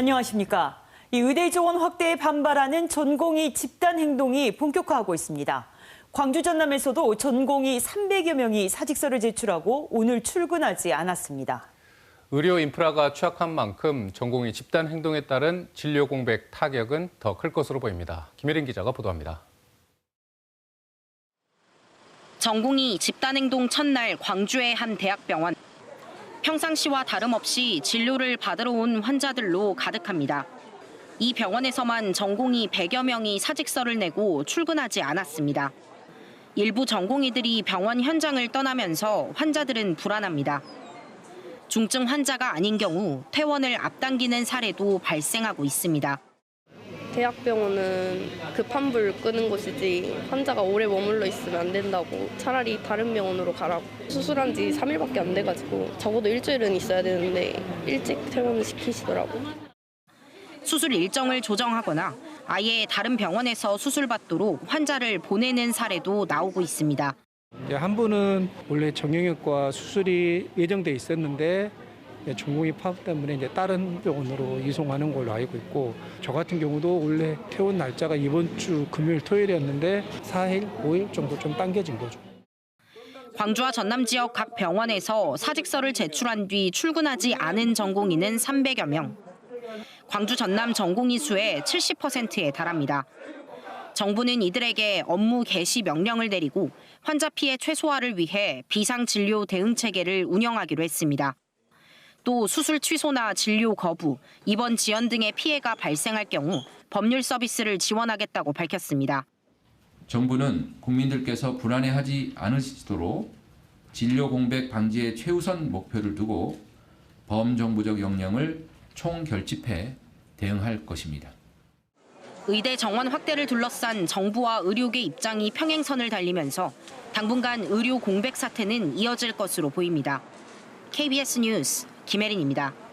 안녕하십니까. 이 의대 지원 확대에 반발하는 전공의 집단 행동이 본격화하고 있습니다. 광주 전남에서도 전공의 300여 명이 사직서를 제출하고 오늘 출근하지 않았습니다. 의료 인프라가 취약한 만큼 전공의 집단 행동에 따른 진료 공백 타격은 더 클 것으로 보입니다. 김혜린 기자가 보도합니다. 전공이 집단 행동 첫날 광주의 한 대학병원. 평상시와 다름없이 진료를 받으러 온 환자들로 가득합니다. 이 병원에서만 전공이 100여 명이 사직서를 내고 출근하지 않았습니다. 일부 전공의들이 병원 현장을 떠나면서 환자들은 불안합니다. 중증 환자가 아닌 경우 퇴원을 앞당기는 사례도 발생하고 있습니다. 대학병원은 급한 불 끄는 곳이지 환자가 오래 머물러 있으면 안 된다고 차라리 다른 병원으로 가라고 수술한 지 3일밖에 안 돼가지고 적어도 일주일은 있어야 되는데 일찍 퇴원을 시키시더라고 수술 일정을 조정하거나 아예 다른 병원에서 수술받도록 환자를 보내는 사례도 나오고 있습니다. 한 분은 원래 정형외과 수술이 예정돼 있었는데 이제 전공이 파업 때문에 이제 다른 병원으로 이송하는 걸로 알고 있고 저 같은 경우도 원래 퇴원 날짜가 이번 주 금요일 토요일이었는데 4일, 5일 정도 좀 당겨진 거죠. 광주와 전남 지역 각 병원에서 사직서를 제출한 뒤 출근하지 않은 전공의는 300여 명. 광주 전남 전공의 수의 70%에 달합니다. 정부는 이들에게 업무 개시 명령을 내리고 환자 피해 최소화를 위해 비상 진료 대응 체계를 운영하기로 했습니다. 또 수술 취소나 진료 거부, 입원 지연 등의 피해가 발생할 경우 법률 서비스를 지원하겠다고 밝혔습니다. 정부는 국민들께서 불안해하지 않으시도록 진료 공백 방지에 최우선 목표를 두고 범정부적 역량을 총결집해 대응할 것입니다. 의대 정원 확대를 둘러싼 정부와 의료계 입장이 평행선을 달리면서 당분간 의료 공백 사태는 이어질 것으로 보입니다. KBS 뉴스 김혜린입니다.